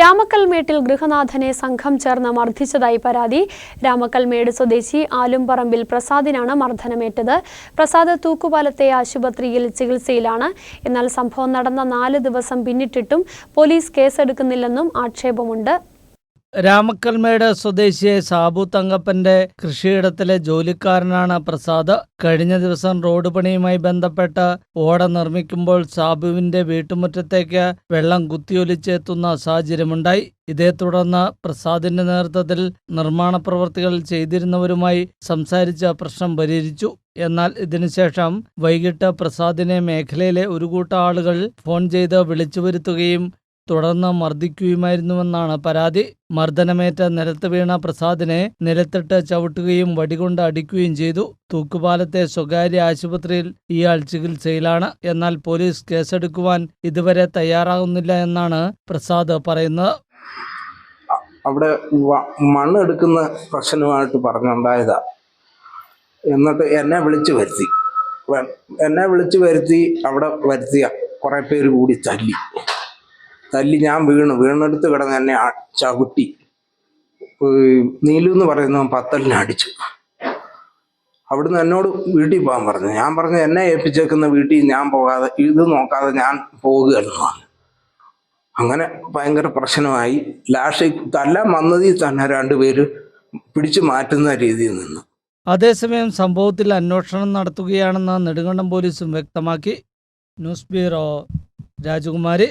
രാമക്കൽമേട്ടിൽ ഗൃഹനാഥനെ സംഘം ചേർന്ന് മർദ്ദിച്ചതായി പരാതി. രാമക്കൽമേട് സ്വദേശി ആലുംപറമ്പിൽ പ്രസാദിനാണ് മർദ്ദനമേറ്റത്. പ്രസാദ് തൂക്കുപാലത്തെ ആശുപത്രിയിൽ ചികിത്സയിലാണ്. എന്നാൽ സംഭവം നടന്ന നാല് ദിവസം പിന്നിട്ടിട്ടും പോലീസ് കേസെടുക്കുന്നില്ലെന്നും ആക്ഷേപമുണ്ട്. രാമക്കൽമേട് സ്വദേശിയെ സാബു തങ്കപ്പന്റെ കൃഷിയിടത്തിലെ ജോലിക്കാരനാണ് പ്രസാദ്. കഴിഞ്ഞ ദിവസം റോഡ് പണിയുമായി ബന്ധപ്പെട്ട് ഓട നിർമ്മിക്കുമ്പോൾ സാബുവിന്റെ വീട്ടുമുറ്റത്തേക്ക് വെള്ളം കുത്തിയൊലിച്ചെത്തുന്ന സാഹചര്യമുണ്ടായി. ഇതേ തുടർന്ന് പ്രസാദിന്റെ നേതൃത്വത്തിൽ നിർമ്മാണ പ്രവർത്തികൾ ചെയ്തിരുന്നവരുമായി സംസാരിച്ച പ്രശ്നം പരിഹരിച്ചു. എന്നാൽ ഇതിനുശേഷം വൈകിട്ട് പ്രസാദിനെ മേഖലയിലെ ഒരു കൂട്ടം ആളുകൾ ഫോൺ ചെയ്ത് വിളിച്ചു വരുത്തുകയും തുടർന്ന് മർദ്ദിക്കുകയുമായിരുന്നുവെന്നാണ് പരാതി. മർദ്ദനമേറ്റ നിലത്ത് വീണ പ്രസാദിനെ നിലത്തിട്ട് ചവിട്ടുകയും വടികൊണ്ട് അടിക്കുകയും ചെയ്തു. തൂക്കുപാലത്തെ സ്വകാര്യ ആശുപത്രിയിൽ ഇയാൾ ചികിത്സയിലാണ്. എന്നാൽ പോലീസ് കേസെടുക്കുവാൻ ഇതുവരെ തയ്യാറാകുന്നില്ല എന്നാണ് പ്രസാദ് പറയുന്നത്. അവിടെ മണ്ണ് എടുക്കുന്ന പ്രശ്നമായിട്ട് പറഞ്ഞുണ്ടായതാ. എന്നിട്ട് എന്നെ വിളിച്ചു വരുത്തി. എന്നെ വിളിച്ചു വരുത്തി അവിടെ വരുത്തിയ കുറെ പേര് കൂടി തല്ലി. തല്ലി ഞാൻ വീണു വീണെടുത്ത് കിടന്ന് എന്നെ ചവിട്ടി. നീലു എന്ന് പറയുന്ന പത്തലിനെ അടിച്ചു. അവിടുന്ന് എന്നോട് വീട്ടിൽ പോകാൻ പറഞ്ഞു. ഞാൻ പറഞ്ഞു എന്നെ ഏൽപ്പിച്ചേക്കുന്ന വീട്ടിൽ ഞാൻ പോകാതെ ഇത് നോക്കാതെ ഞാൻ പോകുകയെന്ന് പറഞ്ഞു. അങ്ങനെ ഭയങ്കര പ്രശ്നമായി. ലാഷ് തല്ലാൻ വന്നതിൽ തന്നെ രണ്ടുപേര് പിടിച്ചു മാറ്റുന്ന രീതിയിൽ നിന്ന്. അതേസമയം സംഭവത്തിൽ അന്വേഷണം നടത്തുകയാണെന്ന് നെടുങ്കണ്ടം പോലീസും വ്യക്തമാക്കി. ന്യൂസ് ബ്യൂറോ രാജകുമാരി.